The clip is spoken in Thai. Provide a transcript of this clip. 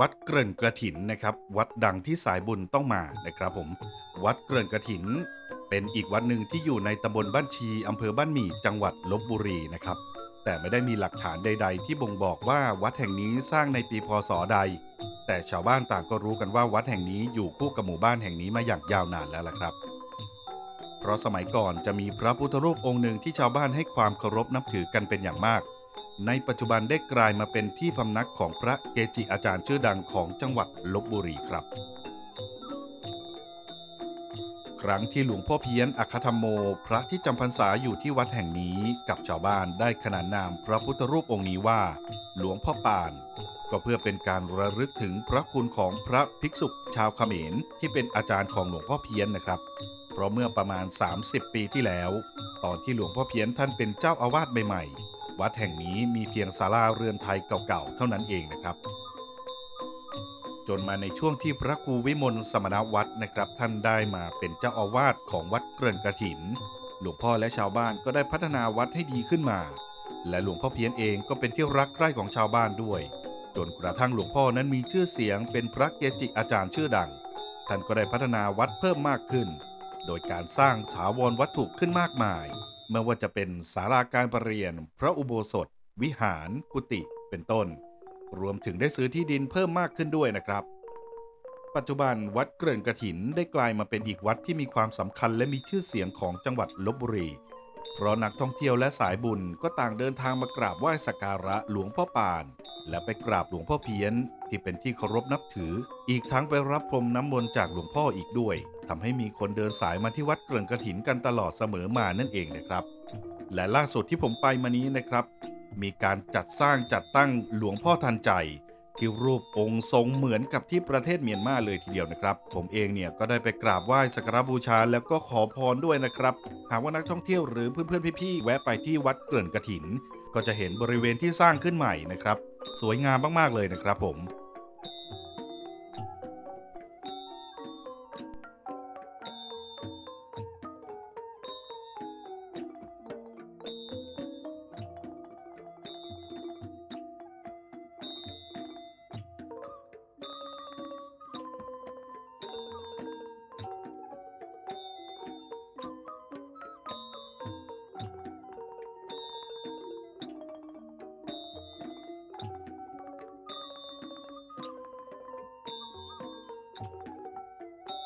วัดเกริ่นกระถินนะครับ วัดดังที่สายบุญต้องมานะครับผม วัดเกริ่นกระถิน เป็นอีกวัดหนึ่งที่อยู่ในตำบลบ้านชีอำเภอบ้านหมี่จังหวัดลบบุรีนะครับ แต่ไม่ได้มีหลักฐานใด ๆ ที่บ่งบอกว่าวัดแห่งนี้สร้างในปีพศใด แต่ชาวบ้านต่างก็รู้กันว่าวัดแห่งนี้อยู่คู่กับหมู่บ้านแห่งนี้มาอย่างยาวนานแล้วล่ะครับ เพราะสมัยก่อนจะมีพระพุทธรูปองค์หนึ่งที่ชาวบ้านให้ความเคารพนับถือกันเป็นอย่างมาก ในปัจจุบันได้กลายมาเป็นที่พำนักของพระเกจิอาจารย์ชื่อดังของจังหวัดลบบุรีครับ ครั้งที่หลวงพ่อเพี้ยนอัคธรรมโม พระที่จำพรรษาอยู่ที่วัดแห่งนี้กับชาวบ้านได้ขนานนามพระพุทธรูปองค์นี้ว่า หลวงพ่อปาน ก็เพื่อเป็นการระลึกถึงพระคุณของพระภิกษุชาวเขมรที่เป็นอาจารย์ของหลวงพ่อเพี้ยนนะครับเพราะเมื่อประมาณ 30 ปีที่แล้ว ตอนที่หลวงพ่อเพี้ยนท่านเป็นเจ้าอาวาสใหม่ๆ วัดแห่งนี้มีเพียงศาลาเรือนไทยเก่าๆ เท่านั้นเองนะครับ จนมาในช่วงที่พระครูวิมลสมณวัฒน์นะครับ ท่านได้มาเป็นเจ้าอาวาสของวัดเกริ่นกระถิน หลวงพ่อและชาวบ้านก็ได้พัฒนาวัดให้ดีขึ้นมา และหลวงพ่อเพี้ยนเองก็เป็นที่รักใคร่ของชาวบ้านด้วย จนกระทั่งหลวงพ่อนั้นมีชื่อเสียงเป็นพระเกจิอาจารย์ชื่อดัง ท่านก็ได้พัฒนาวัดเพิ่มมากขึ้น โดยการสร้างถาวรวัตถุขึ้นมากมาย ไม่ว่าจะเป็นศาลาการประเรียน พระอุโบสถ วิหาร กุฏิเป็นต้น รวมถึงได้ซื้อที่ดินเพิ่มมากขึ้นด้วยนะครับ ปัจจุบันวัดเกริ่นกระถินได้กลายมาเป็นอีกวัดที่มีความสำคัญและมีชื่อเสียงของจังหวัดลบบุรี เพราะนักท่องเที่ยวและสายบุญก็ต่างเดินทางมากราบไหว้สักการะหลวงพ่อปาน และไปกราบหลวงพ่อเพี้ยน ที่เป็นที่เคารพนับถือ อีกทั้งไปรับพรมน้ำมนต์จากหลวงพ่ออีกด้วยทำให้มีคนเดินสายมาที่วัดเกริ่นกระถินกันตลอดเสมอมานั่นเองนะครับ และล่าสุดที่ผมไปมานี้นะครับ มีการจัดสร้างจัดตั้งหลวงพ่อทันใจที่รูปองค์ทรงเหมือนกับที่ประเทศเมียนมาเลยทีเดียวนะครับ ผมเองเนี่ยก็ได้ไปกราบไหว้สักการบูชาแล้วก็ขอพรด้วยนะครับ หากว่านักท่องเที่ยวหรือเพื่อนๆพี่ๆแวะไปที่วัดเกริ่นกระถิน ก็จะเห็นบริเวณที่สร้างขึ้นใหม่นะครับ สวยงามมากๆเลยนะครับผม